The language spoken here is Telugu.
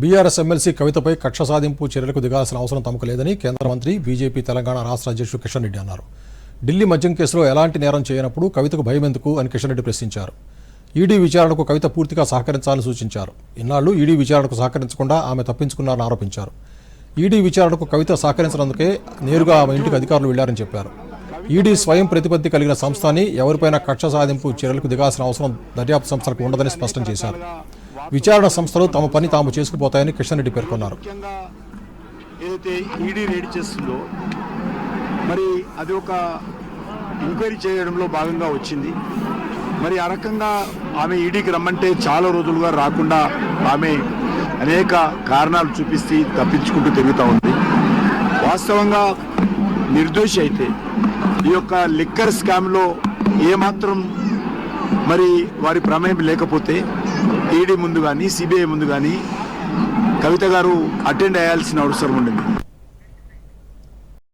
బీఆర్ఎస్ ఎమ్మెల్సీ కవితపై కక్ష సాధింపు చర్యలకు దిగాల్సిన అవసరం తమకు లేదని కేంద్ర మంత్రి బీజేపీ తెలంగాణ రాష్ట్ర అధ్యక్షుడు కిషన్ రెడ్డి అన్నారు. ఢిల్లీ మద్యం కేసులో ఎలాంటి నేరం చేయనప్పుడు కవితకు భయం ఎందుకు అని కిషన్ రెడ్డి ప్రశ్నించారు. ఈడీ విచారణకు కవిత పూర్తిగా సహకరించాలని సూచించారు. ఇన్నాళ్ళు ఈడీ విచారణకు సహకరించకుండా ఆమె తప్పించుకున్నారని ఆరోపించారు. ఈడీ విచారణకు కవిత సహకరించినందుకే నేరుగా ఆమె ఇంటికి అధికారులు వెళ్ళారని చెప్పారు. ఈడీ స్వయం ప్రతిపత్తి కలిగిన సంస్థని ఎవరిపైనా ఎవరిపైన కక్ష సాధింపు చర్యలకు దిగాల్సిన అవసరం దర్యాప్తు సంస్థలకు ఉండదని స్పష్టం చేశారు. విచారణ సంస్థలు తమ పని తాము చేసుకుపోతాయని కిషన్ రెడ్డి పేర్కొన్నారు. ముఖ్యంగా ఏదైతే ఈడీ రేడ్ చేస్తుందో మరి అది ఒక ఎంక్వైరీ చేయడంలో భాగంగా వచ్చింది. మరి ఆ రకంగా ఆమె ఈడీకి రమ్మంటే చాలా రోజులుగా రాకుండా ఆమె అనేక కారణాలు చూపిస్తే తప్పించుకుంటూ తిరుగుతూ ఉంది. వాస్తవంగా నిర్దోషి అయితే ఈ యొక్క లిక్కర్ స్కామ్లో ఏమాత్రం మరి వారి ప్రమేయం లేకపోతే ఈడీ ముందు కానీ సిబిఐ ముందు కానీ కవిత గారు అటెండ్ అయ్యాల్సిన అవసరం ఉండింది.